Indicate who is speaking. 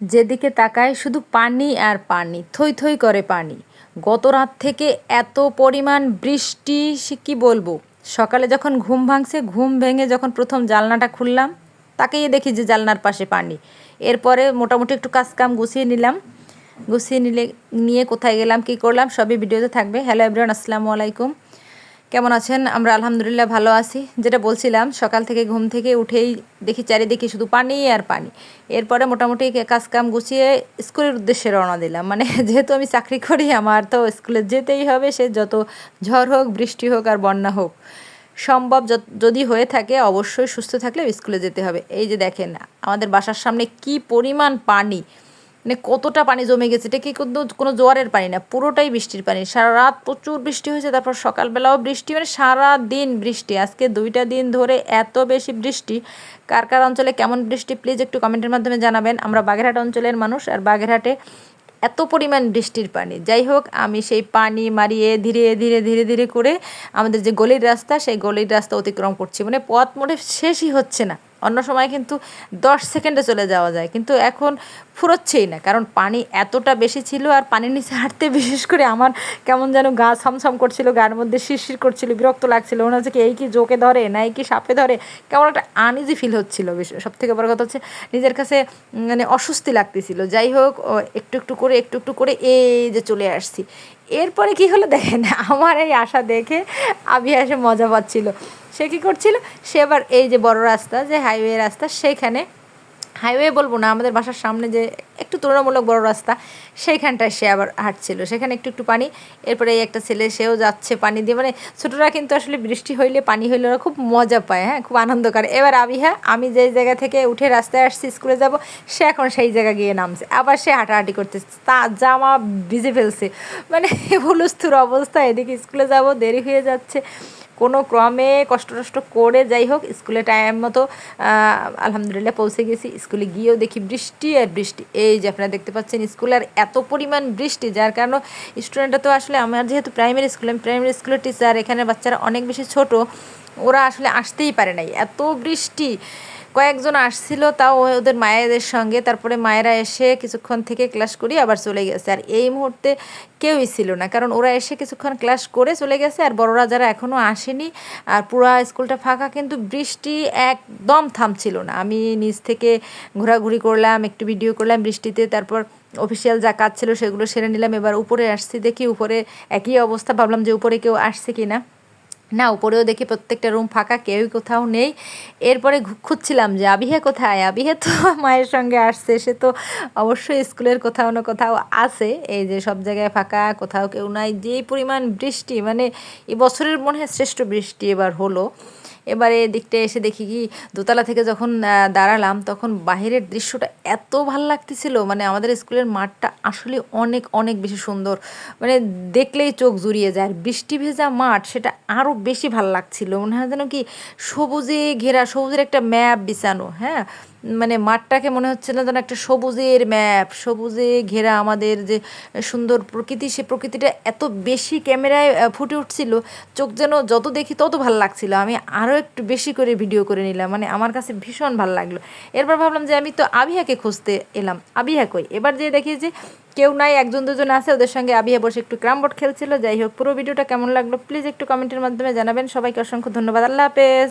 Speaker 1: যেদিকে তাকায় শুধু পানি আর পানি, থই থই করে পানি। গত রাত থেকে এত পরিমাণ বৃষ্টি কী বলব? সকালে যখন ঘুম ভাঙছে, ঘুম ভেঙে যখন প্রথম জালনাটা খুললাম, তাকেই দেখি যে জালনার পাশে পানি। এরপরে মোটামুটি একটু কাজ কাম গুছিয়ে নিলাম। গুছিয়ে নিলে, নিয়ে কোথায় গেলাম, কী করলাম, সবই ভিডিওতে থাকবে। হ্যালো এভরিওয়ান আসসালামু আলাইকুম। কেমন আছেন? আমরা আলহামদুলিল্লাহ ভালো আছি। যেটা বলছিলাম, সকাল থেকে ঘুম থেকে উঠেই দেখি চারিদিকে শুধু পানি আর পানি। এরপরে মোটামুটি কাজ কাম গুছিয়ে স্কুলের উদ্দেশ্যে রওনা দিলাম। মানে যেহেতু আমি চাকরি করি, আমার তো স্কুলে যেতেই হবে। সে যত ঝড় হোক, বৃষ্টি হোক আর বন্যা হোক, সম্ভব যদি হয়ে থাকে অবশ্যই সুস্থ থাকলে স্কুলে যেতে হবে। এই যে দেখেন, আমাদের বাসার সামনে কি পরিমাণ পানি। মানে কতটা পানি জমে গেছে, এটা কি কোনো কোনো জোয়ারের পানি না, পুরোটাই বৃষ্টির পানি। সারা রাত প্রচুর বৃষ্টি হয়েছে, তারপর সকালবেলাও বৃষ্টি মানে সারা দিন বৃষ্টি। আজকে দুইটা দিন ধরে এত বেশি বৃষ্টি। কার কার অঞ্চলে কেমন বৃষ্টি প্লিজ একটু কমেন্টের মাধ্যমে জানাবেন। আমরা বাগেরহাট অঞ্চলের মানুষ, আর বাগেরহাটে এত পরিমাণ বৃষ্টির পানি। যাই হোক, আমি সেই পানি মারিয়ে ধীরে ধীরে ধীরে ধীরে করে আমাদের যে গলির রাস্তা, সেই গলির রাস্তা অতিক্রম করছি। মানে পথ মোটে শেষই হচ্ছে না। অন্য সময় কিন্তু দশ সেকেন্ডে চলে যাওয়া যায়, কিন্তু এখন ফুরোচ্ছেই না। কারণ পানি এতটা বেশি ছিল আর পানির নিচে হাঁটতে, বিশেষ করে আমার কেমন যেন গা ছমছম করছিল, গার মধ্যে শিরশির করছিল, বিরক্ত লাগছিল, মনে হচ্ছে কি এই কি জোকে ধরে না এই কি সাপে ধরে, কেমন একটা আনইজি ফিল হচ্ছিল। সব থেকে বড় কথা হচ্ছে নিজের কাছে মানে অস্বস্তি লাগতেছিল। যাই হোক একটু একটু করে, একটু একটু করে এই যে চলে আসছি। এরপরে কি হলো দেখেন, আমার এই আশা দেখে আবি এসে মজা পাচ্ছিল। সে কী করছিল? সে আবার এই যে বড় রাস্তা, যে হাইওয়ে রাস্তা সেইখানে হাইওয়ে বলব না, আমাদের বাসার সামনে যে একটু তুলনামূলক বড় রাস্তা, সেইখানটায় সে আবার হাঁটছিল। সেখানে একটু একটু পানি, এরপরে এই একটা ছেলে, সেও যাচ্ছে পানি দিয়ে। মানে ছোটরা কিন্তু আসলে বৃষ্টি হইলে পানি হইলে ওরা খুব মজা পায় হ্যাঁ? খুব আনন্দ করে এবার আমি হ্যাঁ আমি যেই জায়গা থেকে উঠে রাস্তায় আসছি, স্কুলে যাব, সে এখন সেই জায়গা গিয়ে নামছে। আবার সে হাঁটাহাঁটি করতেছে, তা জামা ভিজে ফেলছে। মানে হুলস্থুর অবস্থা, এদিকে স্কুলে যাব, দেরি হয়ে যাচ্ছে। কোনো ক্রমে কষ্ট টষ্ট করে যাই হোক স্কুলে টাইম মতো আলহামদুলিল্লাহ পৌঁছে গেছি। স্কুলে গিয়েও দেখি বৃষ্টি আর বৃষ্টি। এই যে আপনারা দেখতে পাচ্ছেন, স্কুলে আর এত পরিমাণ বৃষ্টি, যার কারণে স্টুডেন্টরা তো আসলে, আমার যেহেতু প্রাইমারি স্কুল আমি প্রাইমারি স্কুলের টিচার এখানে বাচ্চারা অনেক বেশি ছোট, ওরা আসলে আসতেই পারে নাই। এত বৃষ্টি কয়েকজন আসছিল, তাও ওদের মায়েদের সঙ্গে। তারপরে মায়েরা এসে কিছুক্ষণ থেকে ক্লাস করি, আবার চলে গেছে। আর এই মুহূর্তে কেউই ছিল না, কারণ ওরা এসে কিছুক্ষণ ক্লাস করে চলে গেছে, আর বড়রা যারা এখনও আসেনি, আর পুরা স্কুলটা ফাঁকা, কিন্তু বৃষ্টি একদম থামছিল না। আমি নিচ থেকে ঘোরাঘুরি করলাম, একটু ভিডিও করলাম বৃষ্টিতে, তারপর অফিসিয়াল যা কাজ ছিল সেগুলো সেরে নিলাম। এবার উপরে আসছি দেখি, উপরে একই অবস্থা। ভাবলাম যে উপরে কেউ আসছে কি না না, উপরেও দেখি প্রত্যেকটা রুম ফাঁকা, কেউই কোথাও নেই। এরপরে খুঁজছিলাম যে আবিহা কোথায়? আবিহা তো মায়ের সঙ্গে আসছে, সে তো অবশ্যই স্কুলের কোথাও না কোথাও আছে। এই যে সব জায়গায় ফাঁকা, কোথাও কেউ নাই। যেই পরিমাণ বৃষ্টি মানে এবছরের বছরের মনে হয় শ্রেষ্ঠ বৃষ্টি এবার হলো। এবারে দিকটা এসে দেখি কি, দোতলা থেকে যখন দাঁড়ালাম তখন বাহিরের দৃশ্যটা এত ভালো লাগতেছিল। মানে আমাদের স্কুলের মাঠটা আসলে অনেক অনেক বেশি সুন্দর। মানে দেখলেই চোখ জুড়িয়ে যায়। আর বৃষ্টি ভেজা মাঠ সেটা আরও বেশি ভালো লাগছিল। মনে হয় যেন কি সবুজে ঘেরা, সবুজের একটা ম্যাপ বিছানো হ্যাঁ? মানে মাঠটাকে মনে হচ্ছে না যেন একটা সবুজের ম্যাপ, সবুজে ঘেরা আমাদের যে সুন্দর প্রকৃতি, সে প্রকৃতিটা এত বেশি ক্যামেরায় ফুটে উঠছিল, চোখ যেন যত দেখি তত ভালো লাগছিল। আমি আরও একটু বেশি করে ভিডিও করে নিলাম মানে আমার কাছে ভীষণ ভালো লাগল। এরপর ভাবলাম যে আমি তো আবিহাকে খুঁজতে এলাম। আবিহা কই? এবার যে দেখি যে কেউ নাই, একজন, দুজন আছে, ওদের সঙ্গে আবিহা বসে একটু ক্রাম বোর্ড খেলছিল। যাই হোক, পুরো ভিডিওটা কেমন লাগল প্লিজ একটু কমেন্টের মাধ্যমে জানাবেন। সবাইকে অসংখ্য ধন্যবাদ। আল্লাহ হাফেজ।